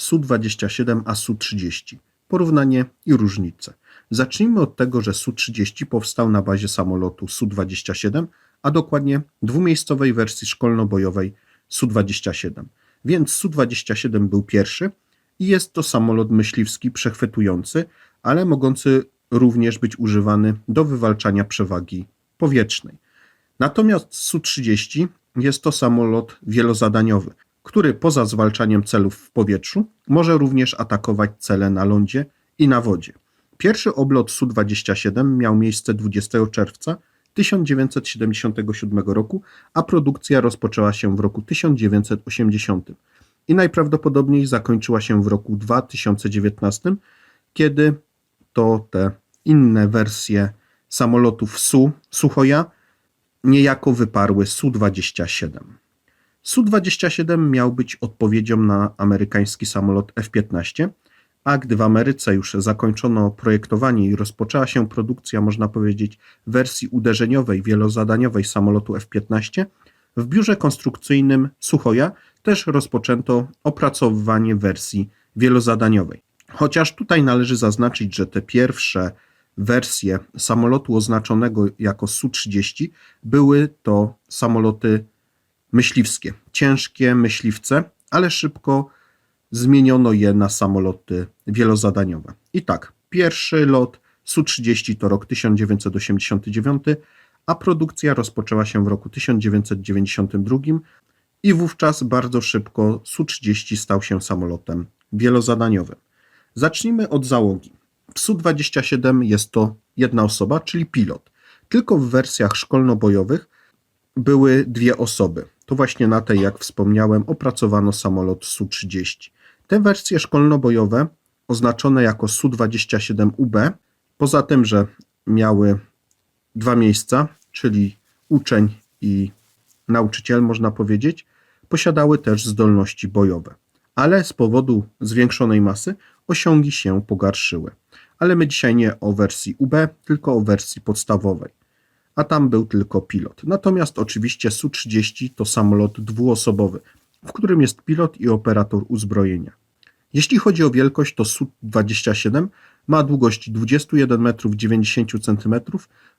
Su-27 a Su-30. Porównanie i różnice. Zacznijmy od tego, że Su-30 powstał na bazie samolotu Su-27, a dokładnie dwumiejscowej wersji szkolno-bojowej Su-27. Więc Su-27 był pierwszy i jest to samolot myśliwski przechwytujący, ale mogący również być używany do wywalczania przewagi powietrznej. Natomiast Su-30 jest to samolot wielozadaniowy, który poza zwalczaniem celów w powietrzu może również atakować cele na lądzie i na wodzie. Pierwszy oblot Su-27 miał miejsce 20 czerwca 1977 roku, a produkcja rozpoczęła się w roku 1980 i najprawdopodobniej zakończyła się w roku 2019, kiedy to te inne wersje samolotów Su, Suchoja, niejako wyparły Su-27. Su-27 miał być odpowiedzią na amerykański samolot F-15, a gdy w Ameryce już zakończono projektowanie i rozpoczęła się produkcja, można powiedzieć, wersji uderzeniowej, wielozadaniowej samolotu F-15, w biurze konstrukcyjnym Suchoja też rozpoczęto opracowywanie wersji wielozadaniowej. Chociaż tutaj należy zaznaczyć, że te pierwsze wersje samolotu oznaczonego jako Su-30 były to samoloty myśliwskie, ciężkie myśliwce, ale szybko zmieniono je na samoloty wielozadaniowe. I tak, pierwszy lot Su-30 to rok 1989, a produkcja rozpoczęła się w roku 1992 i wówczas bardzo szybko Su-30 stał się samolotem wielozadaniowym. Zacznijmy od załogi. W Su-27 jest to jedna osoba, czyli pilot. Tylko w wersjach szkolno-bojowych były dwie osoby. To właśnie na tej, jak wspomniałem, opracowano samolot Su-30. Te wersje szkolno-bojowe, oznaczone jako Su-27UB, poza tym, że miały dwa miejsca, czyli uczeń i nauczyciel, można powiedzieć, posiadały też zdolności bojowe. Ale z powodu zwiększonej masy osiągi się pogarszyły. Ale my dzisiaj nie o wersji UB, tylko o wersji podstawowej. A tam był tylko pilot. Natomiast oczywiście Su-30 to samolot dwuosobowy, w którym jest pilot i operator uzbrojenia. Jeśli chodzi o wielkość, to Su-27 ma długość 21 m 90 cm,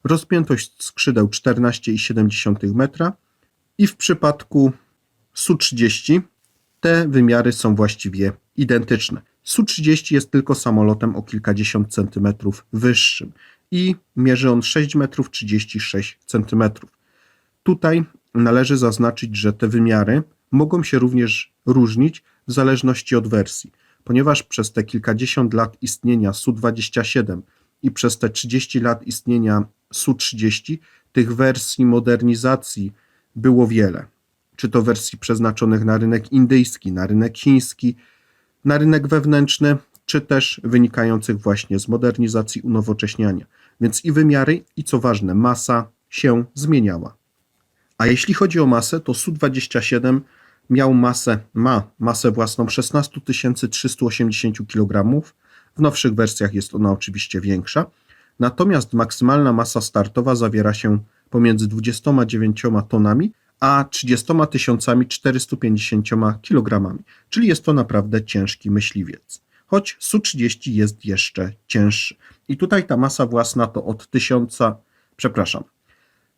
rozpiętość skrzydeł 14,7 m i w przypadku Su-30 te wymiary są właściwie identyczne. Su-30 jest tylko samolotem o kilkadziesiąt centymetrów wyższym i mierzy on 6 metrów 36 centymetrów. Tutaj należy zaznaczyć, że te wymiary mogą się również różnić w zależności od wersji, ponieważ przez te kilkadziesiąt lat istnienia Su-27 i przez te 30 lat istnienia Su-30 tych wersji modernizacji było wiele. Czy to wersji przeznaczonych na rynek indyjski, na rynek chiński, na rynek wewnętrzny, czy też wynikających właśnie z modernizacji, unowocześniania. Więc i wymiary, i co ważne, masa się zmieniała. A jeśli chodzi o masę, to Su-27 miał masę, ma masę własną 16 380 kg. W nowszych wersjach jest ona oczywiście większa. Natomiast maksymalna masa startowa zawiera się pomiędzy 29 tonami a 30 450 kg, czyli jest to naprawdę ciężki myśliwiec. Choć Su-30 jest jeszcze cięższy. I tutaj ta masa własna to od 1000, przepraszam,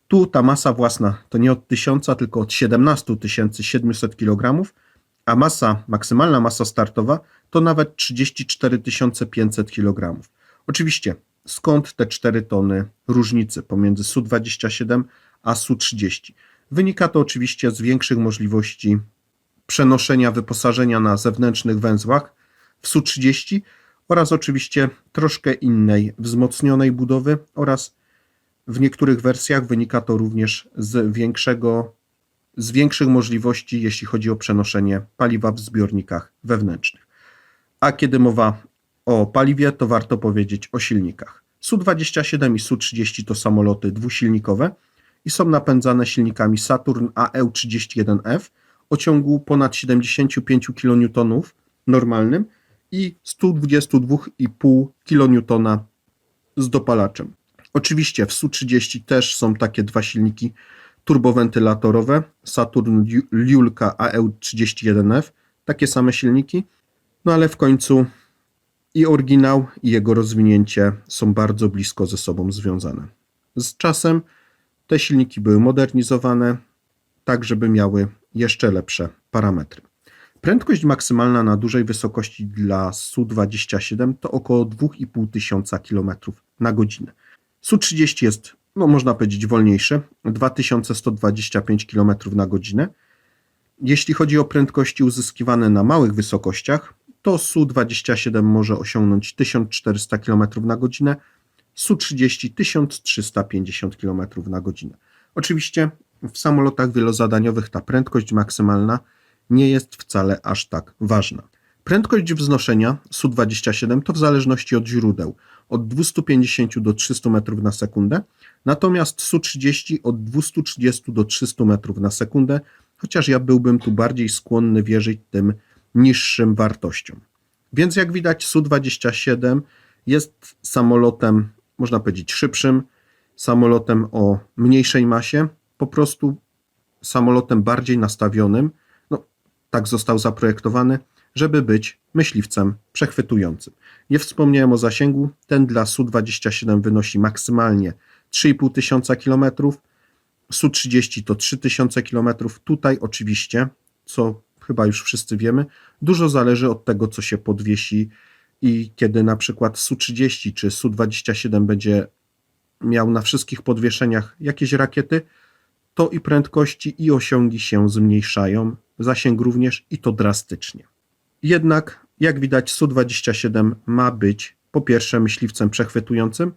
tu ta masa własna to nie od 1000, tylko od 17 700 kg, a masa, maksymalna masa startowa to nawet 34 500 kg. Oczywiście, skąd te 4 tony różnicy pomiędzy Su-27 a Su-30? Wynika to oczywiście z większych możliwości przenoszenia wyposażenia na zewnętrznych węzłach w Su-30 oraz oczywiście troszkę innej wzmocnionej budowy oraz w niektórych wersjach wynika to również z większego z większych możliwości, jeśli chodzi o przenoszenie paliwa w zbiornikach wewnętrznych. A kiedy mowa o paliwie, to warto powiedzieć o silnikach. Su-27 i Su-30 to samoloty dwusilnikowe, i są napędzane silnikami Saturn AE31F o ciągu ponad 75 kN normalnym i 122,5 kN z dopalaczem. Oczywiście w Su-30 też są takie dwa silniki turbowentylatorowe Saturn Liulka AE31F, takie same silniki No ale w końcu i oryginał, i jego rozwinięcie są bardzo blisko ze sobą związane. Z czasem te silniki były modernizowane, tak żeby miały jeszcze lepsze parametry. Prędkość maksymalna na dużej wysokości dla Su-27 to około 2500 km na godzinę. Su-30 jest, no można powiedzieć, wolniejszy, 2125 km na godzinę. Jeśli chodzi o prędkości uzyskiwane na małych wysokościach, to Su-27 może osiągnąć 1400 km na godzinę, Su-30 1350 km na godzinę. Oczywiście w samolotach wielozadaniowych ta prędkość maksymalna nie jest wcale aż tak ważna. Prędkość wznoszenia Su-27 to w zależności od źródeł od 250 do 300 metrów na sekundę, natomiast Su-30 od 230 do 300 metrów na sekundę, chociaż ja byłbym tu bardziej skłonny wierzyć tym niższym wartościom. Więc jak widać Su-27 jest samolotem, można powiedzieć, szybszym, samolotem o mniejszej masie, po prostu samolotem bardziej nastawionym, tak został zaprojektowany, żeby być myśliwcem przechwytującym. Nie wspomniałem o zasięgu, ten dla Su-27 wynosi maksymalnie 3,5 tysiąca kilometrów, Su-30 to 3000 km. Tutaj oczywiście, co chyba już wszyscy wiemy, dużo zależy od tego, co się podwiesi i kiedy na przykład Su-30 czy Su-27 będzie miał na wszystkich podwieszeniach jakieś rakiety, to i prędkości i osiągi się zmniejszają, zasięg również i to drastycznie. Jednak, jak widać, Su-27 ma być po pierwsze myśliwcem przechwytującym,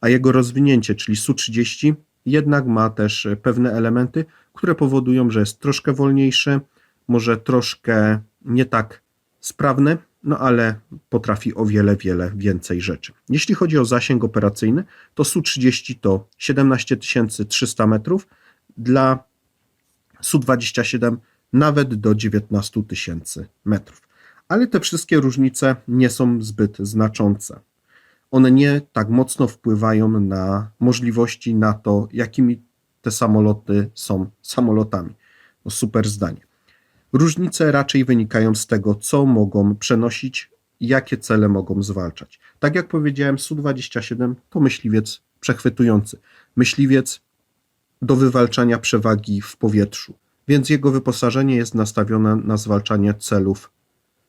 a jego rozwinięcie, czyli Su-30, jednak ma też pewne elementy, które powodują, że jest troszkę wolniejszy, może troszkę nie tak sprawny, no ale potrafi o wiele, wiele więcej rzeczy. Jeśli chodzi o zasięg operacyjny, to Su-30 to 17 300 metrów, dla Su-27 nawet do 19 tysięcy metrów. Ale te wszystkie różnice nie są zbyt znaczące. One nie tak mocno wpływają na możliwości, na to, jakimi te samoloty są samolotami. No super zdanie. Różnice raczej wynikają z tego, co mogą przenosić, jakie cele mogą zwalczać. Tak jak powiedziałem, Su-27 to myśliwiec przechwytujący. Myśliwiec do wywalczania przewagi w powietrzu, więc jego wyposażenie jest nastawione na zwalczanie celów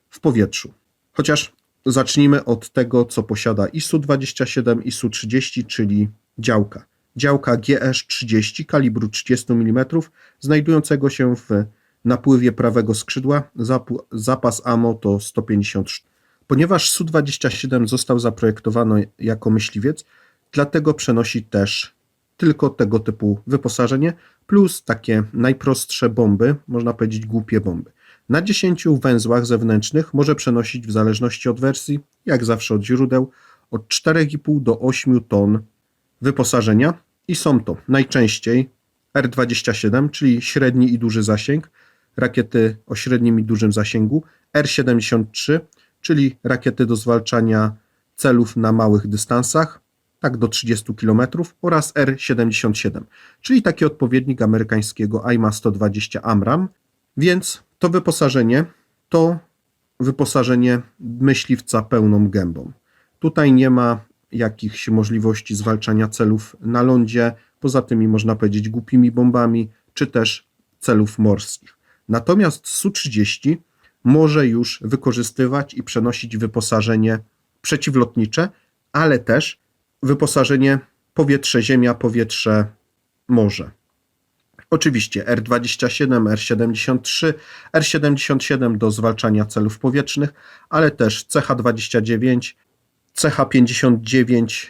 w powietrzu. Chociaż zacznijmy od tego, co posiada i Su-27 i Su-30, czyli działka. Działka GS-30 kalibru 30 mm, znajdującego się w napływie prawego skrzydła. Zapas AMO to 150 sztuk. Ponieważ Su-27 został zaprojektowany jako myśliwiec, dlatego przenosi też tylko tego typu wyposażenie, plus takie najprostsze bomby, można powiedzieć głupie bomby. Na 10 węzłach zewnętrznych może przenosić w zależności od wersji, jak zawsze od źródeł, od 4,5 do 8 ton wyposażenia i są to najczęściej R-27, czyli średni i duży zasięg, rakiety o średnim i dużym zasięgu, R-73, czyli rakiety do zwalczania celów na małych dystansach, tak do 30 km, oraz R-77, czyli taki odpowiednik amerykańskiego AIMA-120 AMRAM, więc to wyposażenie to wyposażenie myśliwca pełną gębą. Tutaj nie ma jakichś możliwości zwalczania celów na lądzie, poza tymi można powiedzieć głupimi bombami, czy też celów morskich. Natomiast Su-30 może już wykorzystywać i przenosić wyposażenie przeciwlotnicze, ale też wyposażenie powietrze-ziemia, powietrze-morze. Oczywiście R27, R73, R77 do zwalczania celów powietrznych, ale też CH29, CH59,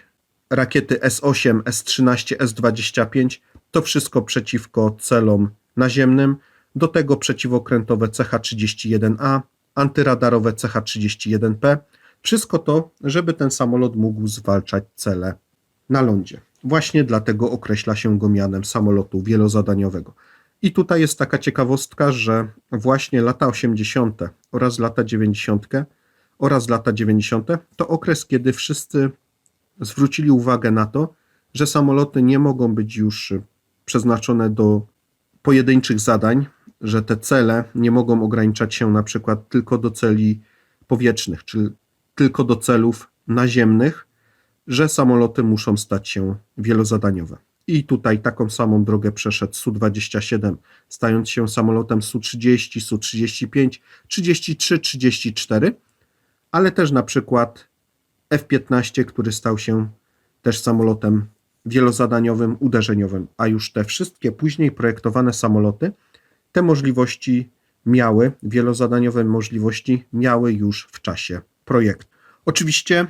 rakiety S8, S13, S25 to wszystko przeciwko celom naziemnym. Do tego przeciwokrętowe CH31A, antyradarowe CH31P. Wszystko to, żeby ten samolot mógł zwalczać cele na lądzie. Właśnie dlatego określa się go mianem samolotu wielozadaniowego. I tutaj jest taka ciekawostka, że właśnie lata 80. oraz lata 90. oraz lata 90. to okres, kiedy wszyscy zwrócili uwagę na to, że samoloty nie mogą być już przeznaczone do pojedynczych zadań, że te cele nie mogą ograniczać się na przykład tylko do celi powietrznych, czyli tylko do celów naziemnych, że samoloty muszą stać się wielozadaniowe. I tutaj taką samą drogę przeszedł Su-27, stając się samolotem Su-30, Su-35, 33, 34, ale też na przykład F-15, który stał się też samolotem wielozadaniowym, uderzeniowym, a już te wszystkie później projektowane samoloty te możliwości miały, wielozadaniowe możliwości miały już w czasie projektu. Oczywiście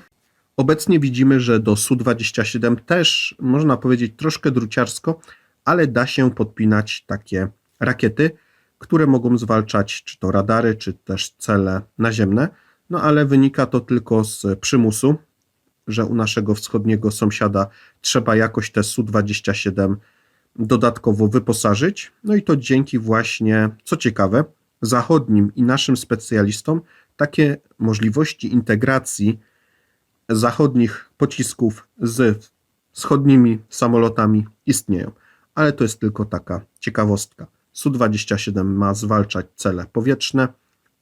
obecnie widzimy, że do Su-27 też można powiedzieć troszkę druciarsko, ale da się podpinać takie rakiety, które mogą zwalczać czy to radary, czy też cele naziemne. No ale wynika to tylko z przymusu, że u naszego wschodniego sąsiada trzeba jakoś te Su-27 dodatkowo wyposażyć. No i to dzięki właśnie, co ciekawe, zachodnim i naszym specjalistom takie możliwości integracji zachodnich pocisków z wschodnimi samolotami istnieją. Ale to jest tylko taka ciekawostka. Su-27 ma zwalczać cele powietrzne,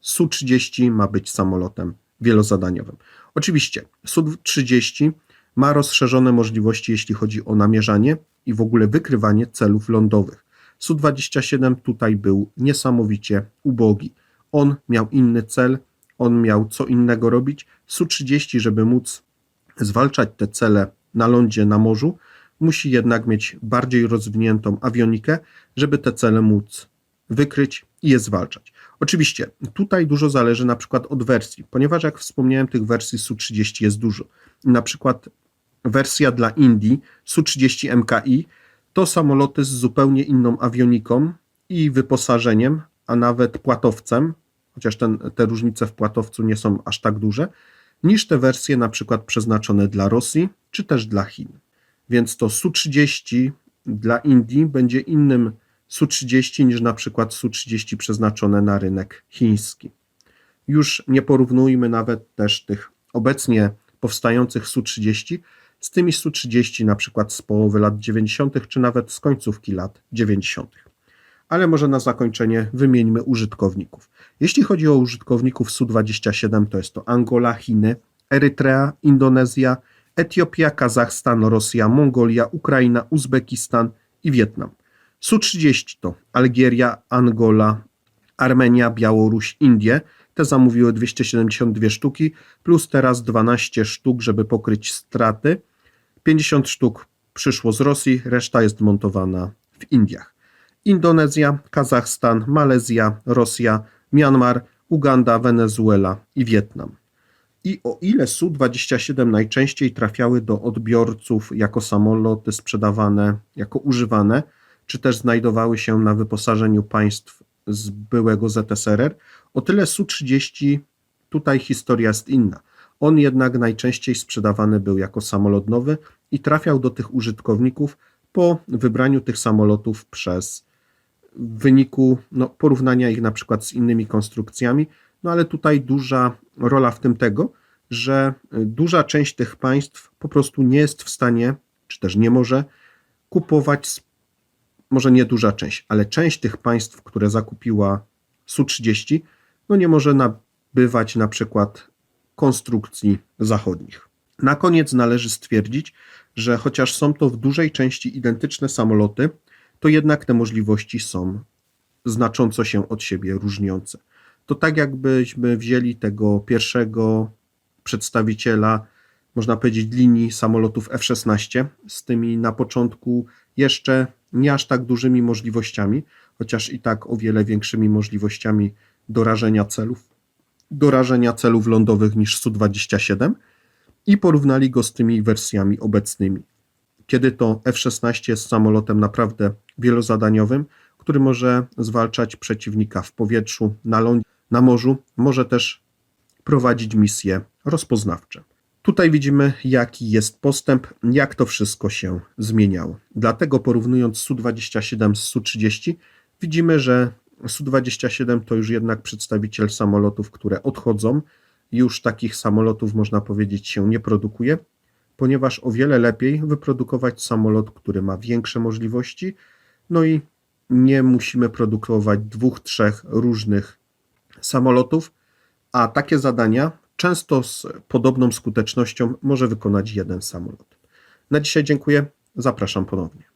Su-30 ma być samolotem wielozadaniowym. Oczywiście Su-30 ma rozszerzone możliwości, jeśli chodzi o namierzanie i w ogóle wykrywanie celów lądowych. Su-27 tutaj był niesamowicie ubogi. On miał inny cel, on miał co innego robić. Su-30, żeby móc zwalczać te cele na lądzie, na morzu, musi jednak mieć bardziej rozwiniętą awionikę, żeby te cele móc wykryć i je zwalczać. Oczywiście tutaj dużo zależy na przykład od wersji, ponieważ jak wspomniałem, tych wersji Su-30 jest dużo. Na przykład wersja dla Indii Su-30 MKI to samoloty z zupełnie inną awioniką i wyposażeniem, a nawet płatowcem, chociaż ten, te różnice w płatowcu nie są aż tak duże, niż te wersje na przykład przeznaczone dla Rosji czy też dla Chin. Więc to Su-30 dla Indii będzie innym Su-30 niż na przykład Su-30 przeznaczone na rynek chiński. Już nie porównujmy nawet też tych obecnie powstających Su-30 z tymi Su-30 na przykład z połowy lat 90. czy nawet z końcówki lat 90. Ale może na zakończenie wymieńmy użytkowników. Jeśli chodzi o użytkowników Su-27, to jest to Angola, Chiny, Erytrea, Indonezja, Etiopia, Kazachstan, Rosja, Mongolia, Ukraina, Uzbekistan i Wietnam. Su-30 to Algieria, Angola, Armenia, Białoruś, Indie. Te zamówiły 272 sztuki, plus teraz 12 sztuk, żeby pokryć straty. 50 sztuk przyszło z Rosji, reszta jest montowana w Indiach. Indonezja, Kazachstan, Malezja, Rosja, Myanmar, Uganda, Wenezuela i Wietnam. I o ile Su-27 najczęściej trafiały do odbiorców jako samoloty sprzedawane, jako używane, czy też znajdowały się na wyposażeniu państw z byłego ZSRR, o tyle Su-30 tutaj historia jest inna. On jednak najczęściej sprzedawany był jako samolot nowy i trafiał do tych użytkowników po wybraniu tych samolotów przez w wyniku no, porównania ich na przykład z innymi konstrukcjami, no ale tutaj duża rola w tym tego, że duża część tych państw po prostu nie jest w stanie, czy też nie może kupować, może nie duża część, ale część tych państw, które zakupiła Su-30, no nie może nabywać na przykład konstrukcji zachodnich. Na koniec należy stwierdzić, że chociaż są to w dużej części identyczne samoloty, to jednak te możliwości są znacząco się od siebie różniące. To tak jakbyśmy wzięli tego pierwszego przedstawiciela, można powiedzieć, linii samolotów F-16 z tymi na początku jeszcze nie aż tak dużymi możliwościami, chociaż i tak o wiele większymi możliwościami dorażenia celów, dorażenia celów lądowych niż Su-27 i porównali go z tymi wersjami obecnymi. Kiedy to F-16 jest samolotem naprawdę wielozadaniowym, który może zwalczać przeciwnika w powietrzu, na lądzie, na morzu, może też prowadzić misje rozpoznawcze. Tutaj widzimy, jaki jest postęp, jak to wszystko się zmieniało. Dlatego porównując Su-27 z Su-30, widzimy, że Su-27 to już jednak przedstawiciel samolotów, które odchodzą. Już takich samolotów, można powiedzieć, się nie produkuje, ponieważ o wiele lepiej wyprodukować samolot, który ma większe możliwości, no i nie musimy produkować dwóch, trzech różnych samolotów, a takie zadania często z podobną skutecznością może wykonać jeden samolot. Na dzisiaj dziękuję. Zapraszam ponownie.